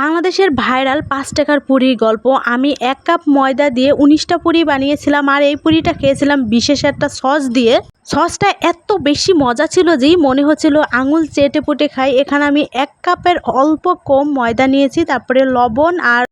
বাংলাদেশের ভাইরাল পাঁচ টাকার পুরীর গল্প। আমি এক কাপ ময়দা দিয়ে উনিশটা পুরি বানিয়েছিলাম আর এই পুরিটা খেয়েছিলাম বিশেষ একটা সস দিয়ে। সসটা এত বেশি মজা ছিল যে মনে হচ্ছিল আঙুল চেটে পুটে খাই। এখানে আমি এক কাপের অল্প কম ময়দা নিয়েছি, তারপরে লবণ আর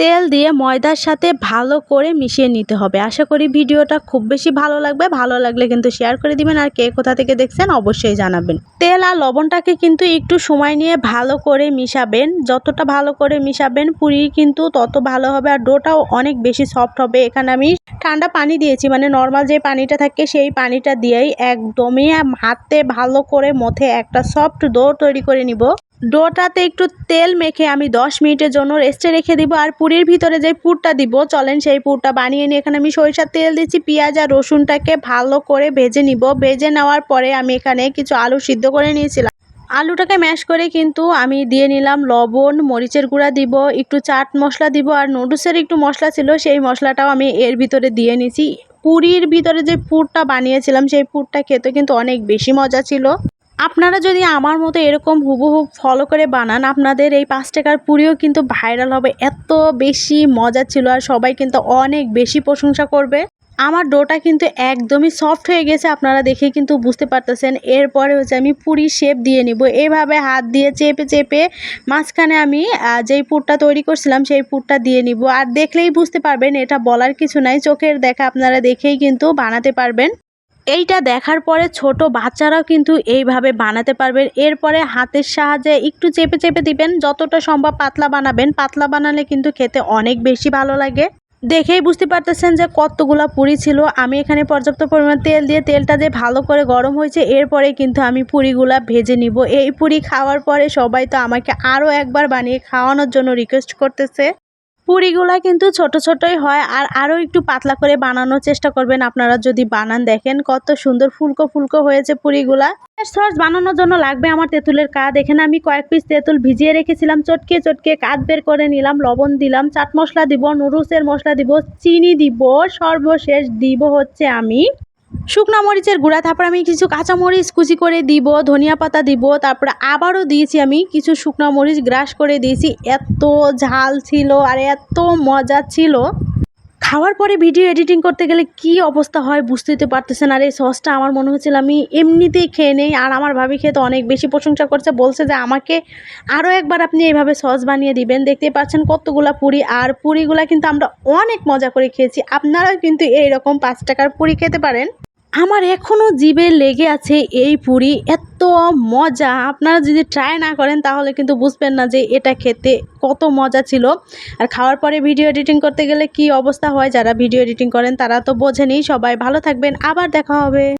তেল দিয়ে ময়দার সাথে ভালো করে মিশিয়ে নিতে হবে। আশা করি ভিডিওটা খুব বেশি ভালো লাগবে। ভালো লাগলে কিন্তু শেয়ার করে দিবেন আর কে কোথা থেকে দেখছেন অবশ্যই জানাবেন। তেল আর লবণটাকে কিন্তু একটু সময় নিয়ে ভালো করে মিশাবেন। যতটা ভালো করে মিশাবেন পুরি কিন্তু তত ভালো হবে আর ডোটাও অনেক বেশি সফট হবে। এখানে আমি ঠান্ডা পানি দিয়েছি। মানে নর্মাল যে পানিটা থাকে সেই পানিটা দিয়েই একদমই হাতে ভালো করে মথে একটা সফট ডো তৈরি করে নিব। ডোটাতে একটু তেল মেখে আমি 10 মিনিটের জন্য রেস্টে রেখে দিব আর পুরির ভিতরে যে পুরটা দিব, চলেন সেই পুরটা বানিয়ে নিয়ে এখানে আমি সরিষার তেল দিচ্ছি, পেঁয়াজ আর রসুনটাকে ভালো করে ভেজে নিব। ভেজে নেওয়ার পরে আমি এখানে কিছু আলু সিদ্ধ করে নিয়েছিলাম। আলুটাকে ম্যাশ করে কিন্তু আমি দিয়ে নিলাম লবণ, মরিচের গুঁড়া দিব, একটু চাট মশলা দিব আর নুডলসের একটু মশলা ছিল, সেই মশলাটাও আমি এর ভিতরে দিয়ে নিয়েছি পুরীর ভিতরে যে পুরটা বানিয়েছিলাম, সেই পুরটা খেতে কিন্তু অনেক বেশি মজা ছিল। আপনারা যদি আমার মতো এরকম হুবহু ফলো করে বানান, আপনাদের এই পাঁচ টাকার পুরিও কিন্তু ভাইরাল হবে। এত বেশি মজা ছিল আর সবাই কিন্তু অনেক বেশি প্রশংসা করবে। আমার ডোটা কিন্তু একদমই সফট হয়ে গেছে, আপনারা দেখে কিন্তু বুঝতে পারতেছেন। এরপরে হচ্ছে আমি পুরি শেপ দিয়ে নিব। এভাবে হাত দিয়ে চেপে চেপে মাঝখানে আমি যেই পুরটা তৈরি করছিলাম, সেই পুরটা দিয়ে নিব। আর দেখলেই বুঝতে পারবেন, এটা বলার কিছু নাই। চোখের দেখা আপনারা দেখেই কিন্তু বানাতে পারবেন। এইটা দেখার পরে ছোট বাচ্চারাও কিন্তু এইভাবে বানাতে পারবেন। এরপরে হাতের সাহায্যে একটু চেপে চেপে দিবেন, যতটা সম্ভব পাতলা বানাবেন। পাতলা বানালে কিন্তু খেতে অনেক বেশি ভালো লাগে। দেখেই বুঝতে পারতেছেন যে কতগুলা পুরি ছিল। আমি এখানে পর্যাপ্ত পরিমাণ তেল দিয়ে তেলটা যে ভালো করে গরম হয়েছে, এরপরে কিন্তু আমি পুরিগুলা ভেজে নিব। এই পুরি খাওয়ার পরে সবাই তো আমাকে আরও একবার বানিয়ে খাওয়ানোর জন্য রিকোয়েস্ট করতেছে। পুরিগুলা কিন্তু ছোট ছোটই হয় আর আরও একটু পাতলা করে বানানোর চেষ্টা করবেন। আপনারা যদি বানান, দেখেন কত সুন্দর ফুলকো ফুলকো হয়েছে পুরিগুলা। সস বানানোর জন্য লাগবে আমার তেঁতুলের কাদ। এখানে আমি কয়েক পিস তেঁতুল ভিজিয়ে রেখেছিলাম, চটকে চটকে কাদ বের করে নিলাম, লবণ দিলাম, চাট মশলা দিব, নুডলসের মশলা দিব, চিনি দিব, সর্বশেষ দিব হচ্ছে আমি। শুকনা মরিচের গুঁড়া, তারপর আমি কিছু কাঁচা মরিচ কুচি করে দিব, ধনিয়া পাতা দিব, তারপরে আবারও দিয়েছি আমি কিছু শুকনো মরিচ গ্রাস করে দিয়েছি। এত ঝাল ছিল আর এত মজা ছিল। খাওয়ার পরে ভিডিও এডিটিং করতে গেলে কি অবস্থা হয় বুঝতে পারতেছেন। আর এই সসটা আমার মনে হচ্ছিল আমি এমনিতেই খেয়ে নেই আর আমার ভাবি খেয়ে তো অনেক বেশি প্রশংসা করছে। বলছে যে আমাকে আরও একবার আপনি এইভাবে সস বানিয়ে দিবেন। দেখতেই পাচ্ছেন কতগুলা পুরি আর পুরিগুলা কিন্তু আমরা অনেক মজা করে খেয়েছি। আপনারাও কিন্তু এই রকম পাঁচ টাকার পুরি খেতে পারেন। আমার এখনও জীবে লেগে আছে এই পুরি, এত মজা। আপনারা যদি ট্রাই না করেন, তাহলে কিন্তু বুঝবেন না যে এটা খেতে কত মজা ছিল। আর খাওয়ার পরে ভিডিও এডিটিং করতে গেলে কি অবস্থা হয় যারা ভিডিও এডিটিং করেন, তারা তো বোঝেনি সবাই ভালো থাকবেন, আবার দেখা হবে।